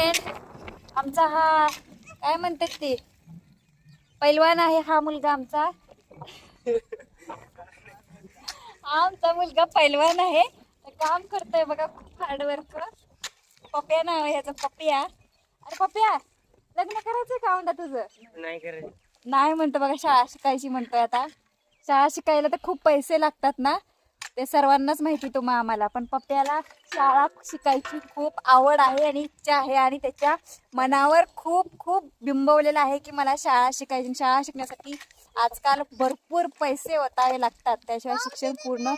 Friend आमचा हा काय म्हणतात ते? पैलवान आहे हा मुलगा आमचा. हा आमचा मुलगा पैलवान आहे. तर काम करतोय बघा खूप हार्डवर्क पप्या नाव आहे ह्याचं पप्या. अरे पप्या लग्न करायचंय का म्हणता तुझं? नाही करायचं. नाही म्हणतो बघा शाळा शिकायची म्हणतोय आता. शाळा शिकायला तर खूप पैसे लागतात ना. ते सर्वांनाच माहिती तो आम्हाला पण पप्प्याला शाळा शिकायची खूप आवड आहे आणि इच्छा आहे आणि त्याच्या मनावर खूप खूप बिंबवलेलं आहे की मला शाळा शिकायची शाळा शिकण्यासाठी आजकाल भरपूर पैसे ओतावे लागतात. त्याशिवाय शिक्षण पूर्ण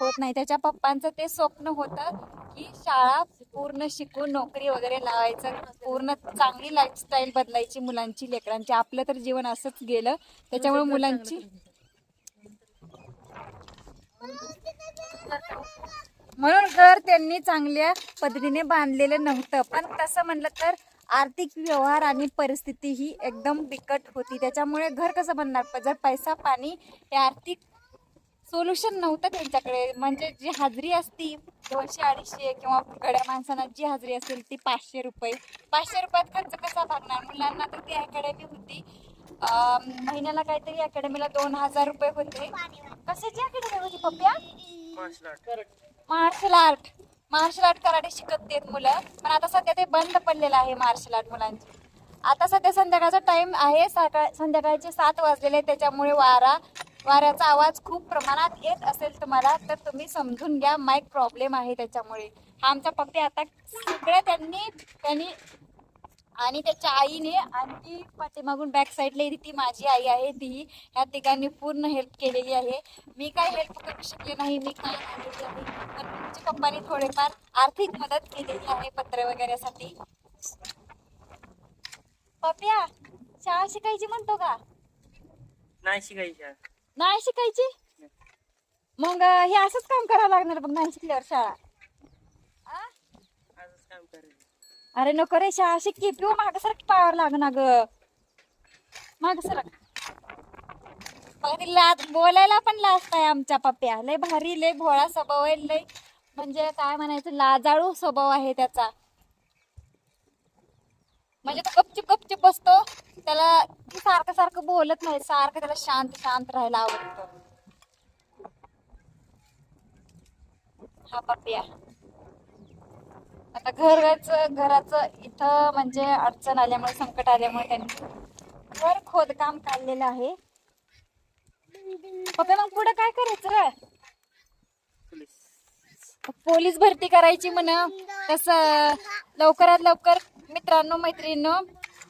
होत नाही. त्याच्या पप्पांचं ते स्वप्न होतं की शाळा पूर्ण शिकून नोकरी वगैरे लावायचं पूर्ण चांगली लाईफस्टाईल बदलायची मुलांची लेकरांची. आपलं तर जीवन असंच गेलं. त्याच्यामुळे मुलांची म्हणून घर त्यांनी चांगल्या पद्धतीने बांधलेलं नव्हतं. पण तसं म्हणलं तर आर्थिक व्यवहार आणि परिस्थिती ही एकदम बिकट होती. त्याच्यामुळे घर कसं बनणार? जर पैसा पाणी हे आर्थिक सोल्युशन नव्हतं त्यांच्याकडे. म्हणजे जी हाजरी असती दोनशे अडीचशे किंवा गड्या माणसांना जी हाजरी असेल ती पाचशे रुपये. पाचशे रुपयात खर्च कसा भागणार मुलांना तर ती अकॅडमी होती. महिन्याला काहीतरी अकॅडमीला दोन हजार रुपये होते. कशाची अकॅडमी होती पप्प्या? Martial art martial art karate शिकत आहेत मुलं. पण आता सध्या ते बंद पडलेलं आहे मार्शल आर्ट मुलांची. आता सध्या संध्याकाळचा टाइम आहे. सकाळ संध्याकाळचे सात वाजलेले आहेत, त्याच्यामुळे वारा वाऱ्याचा आवाज खूप प्रमाणात येत असेल तुम्हाला तर तुम्ही समजून घ्या. माईक प्रॉब्लेम आहे त्याच्यामुळे. हा आमचा पप्पी आता सगळ्या त्यांनी त्यांनी आणि त्याच्या आईने आणि ती पाठीमागून बॅक साईडला येते ती माझी आई आहे ती. ह्या तिघांनी पूर्ण हेल्प केलेली आहे. मी काय हेल्प करू शकले नाही मी काय आलेली आहे. पण तुमच्या पप्पानी थोडेफार आर्थिक मदत केलेली आहे पत्र वगैरेसाठी. पप्या शाळा शिकायची म्हणतो का? नाही शिकायची. नाही शिकायची? मग हे असंच काम करावं लागणार बघ नाही शिकल्यावर शाळा आ? आजच काम करायचं अरे नको रे अशी शिक पिऊ माग सरक पायावर लाग ना ग माग सरक. बोलायला पण लाज आहे आमच्या पप्प्या. लय भारी लय भोळा स्वभाव आहे लय म्हणजे काय म्हणायचं लाजाळू स्वभाव आहे त्याचा. म्हणजे तो गपचिप गपचिप बसतो. त्याला सारखं सारखं बोलत नाही. सारखं त्याला शांत शांत राहायला आवडतं. हा पप्या आता घराचं घराचं इथं म्हणजे अडचण आल्यामुळे संकट आल्यामुळे त्यांनी घर खोदकाम काढलेलं आहे. पप्पा मग पुढे काय करायचं पोलीस भरती करायची म्हण. तसं लवकरात लवकर मित्रांनो मैत्रिणींनो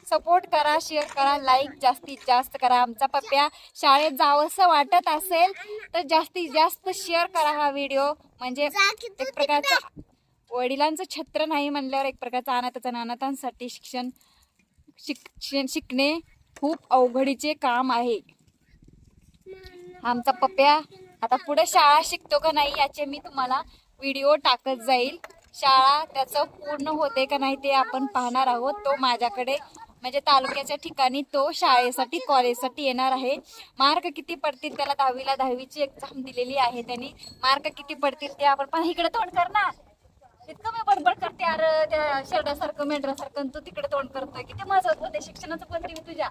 सपोर्ट करा शेअर करा लाईक जास्तीत जास्त करा. आमचा पप्प्या शाळेत जावंसं वाटत असेल तर जास्तीत जास्त शेअर करा हा व्हिडिओ. म्हणजे एक प्रकारचा वडिलांचं छत्र नाही म्हणल्यावर एक प्रकारचा अनाथाचा अनाथांसाठी शिक्षण शिक्षण शिकणे खूप अवघडीचे काम आहे. आमचा पप्प्या आता पुढे शाळा शिकतो का नाही याचे मी तुम्हाला व्हिडिओ टाकत जाईल. शाळा त्याचं पूर्ण होते का नाही ते आपण पाहणार आहोत. तो माझ्याकडे म्हणजे तालुक्याच्या ठिकाणी तो शाळेसाठी कॉलेजसाठी येणार आहे. मार्क किती पडतील त्याला दहावीला दहावीची एक्झाम दिलेली आहे त्यांनी. मार्क किती पडतील ते आपण पण इकडे तोंड करणार. इतकं मी बडबड करते अरे त्या शेरड्यासारखं मेंढरासारखं आणि तू तिकडे तोंड करतोय. किती महत्वाचं होते शिक्षणाचं पण मी तुझ्या.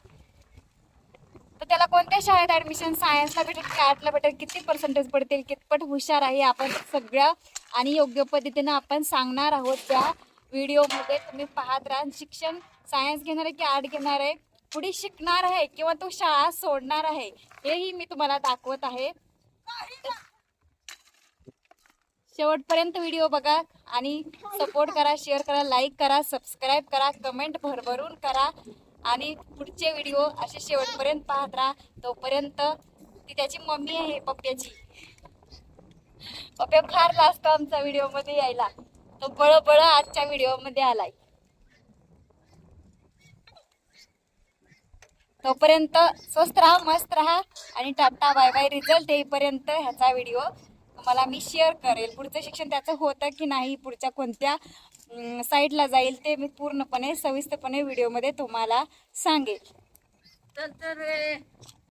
तर त्याला कोणत्या शाळेत ऍडमिशन सायन्सला भेटेल की आर्टला भेटेल किती पर्सेंटेज पडतील कितपट हुशार आहे आपण सगळ्या आणि योग्य पद्धतीनं आपण सांगणार आहोत त्या व्हिडिओमध्ये. तुम्ही पाहत राहा. शिक्षण सायन्स घेणार आहे की आर्ट घेणार आहे? पुढे शिकणार आहे किंवा तो शाळा सोडणार आहे हेही मी तुम्हाला दाखवत आहे. शेवटपर्यंत व्हिडिओ बघा आणि सपोर्ट करा शेअर करा लाईक करा सबस्क्राईब करा कमेंट भरभरून करा आणि पुढचे व्हिडिओ असे शेवटपर्यंत पाहत राहा. तोपर्यंत ती त्याची मम्मी आहे पप्प्याची. पप्प्या फार लास्ट आमचा व्हिडिओमध्ये यायला. तो बळ बळ आजच्या व्हिडिओमध्ये आलाय. तोपर्यंत स्वस्त राहा मस्त राहा आणि टाटा बाय बाय रिझल्ट येईपर्यंत ह्याचा व्हिडिओ तुम्हाला मी शेअर करेल. पुढचं शिक्षण त्याचं होतं की नाही पुढच्या कोणत्या साईडला जाईल ते मी पूर्णपणे सविस्तरपणे व्हिडिओमध्ये तुम्हाला सांगेल. तर तर